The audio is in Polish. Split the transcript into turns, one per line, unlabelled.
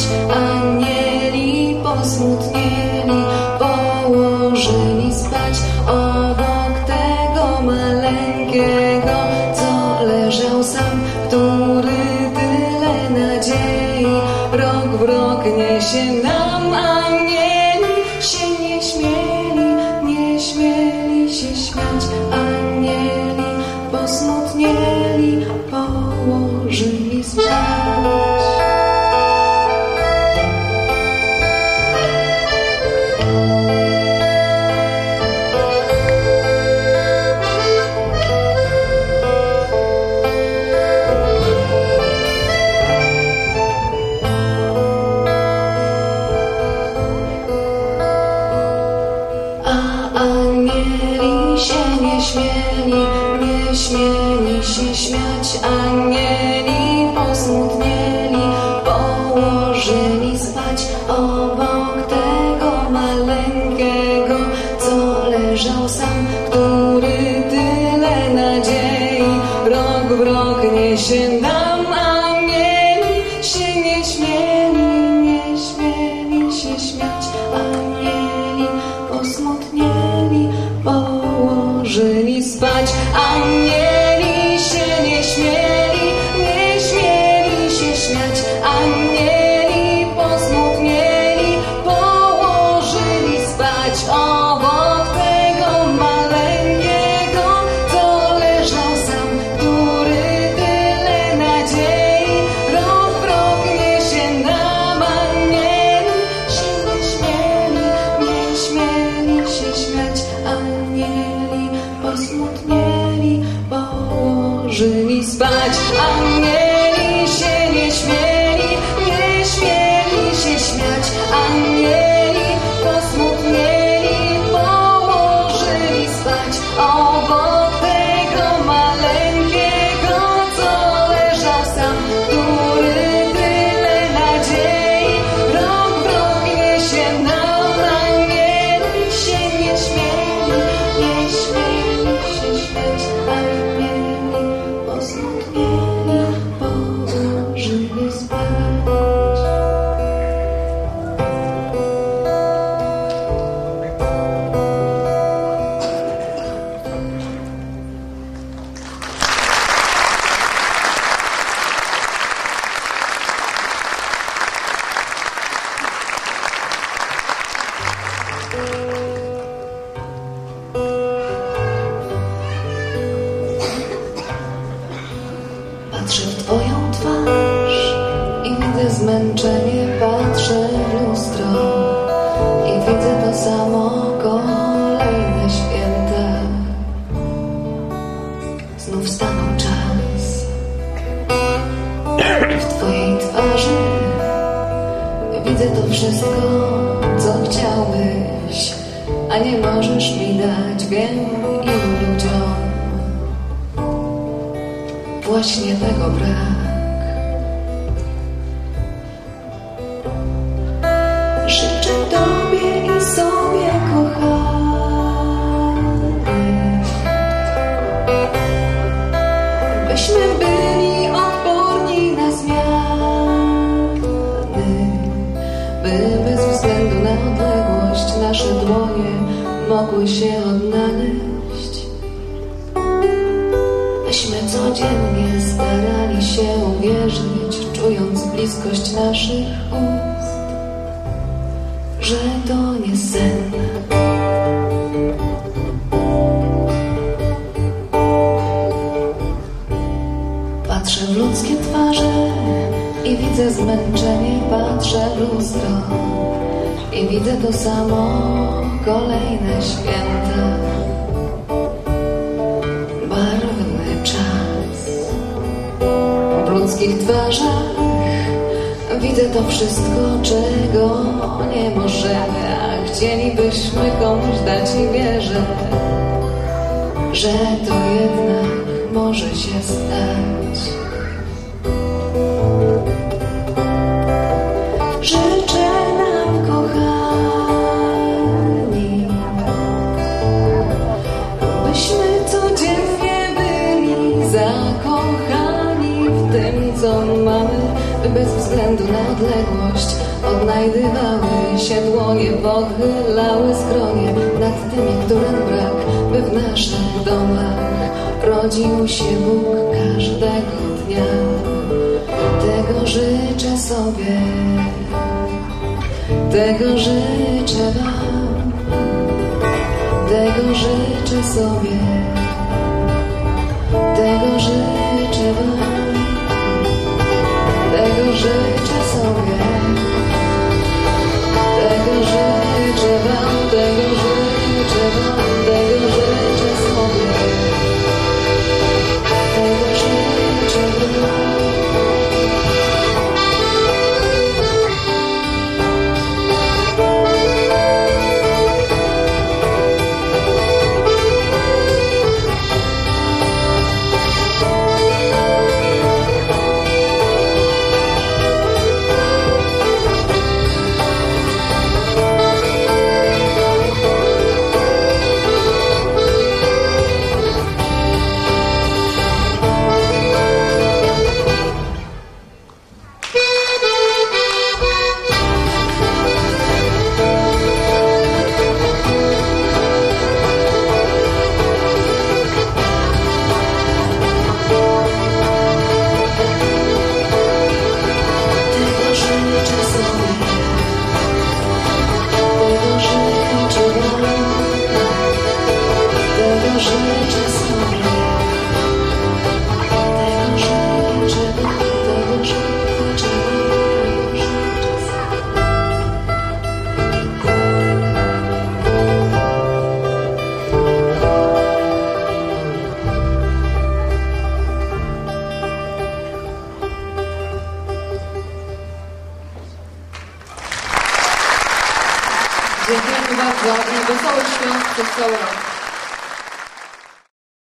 śmiać. Anieli posmutnieli, położyli spać obok tego maleńkiego, co leżał sam, który tyle nadziei rok w rok niesie nam. Anieli się nie śmieli, nie śmieli się śmiać. Obok tego maleńkiego, co leżał sam, który tyle nadziei rok w rok niesie nam. Anieli się nie śmieli, się śmiać. Położyli spać. Samo kolejne święta. Znów stanął czas w Twojej twarzy. Widzę to wszystko, co chciałbyś, a nie możesz mi dać. Wiem ilu ludziom właśnie tego brak. Mogły się odnaleźć. Byśmy codziennie starali się uwierzyć, czując bliskość naszych ust, że to nie sen. Patrzę w ludzkie twarze i widzę zmęczenie, patrzę w lustro i widzę to samo kolejne święta. Barwny czas w ludzkich twarzach widzę to wszystko, czego nie możemy, a chcielibyśmy komuś dać i wierzę, że to jednak może się stać. Względu na odległość Odnajdywały się dłonie, pochylały skronie. Nad tymi, którym brak, by w naszych domach Rodził się Bóg każdego dnia. Tego życzę sobie. Tego życzę wam. Tego życzę sobie
společnost Přeslova.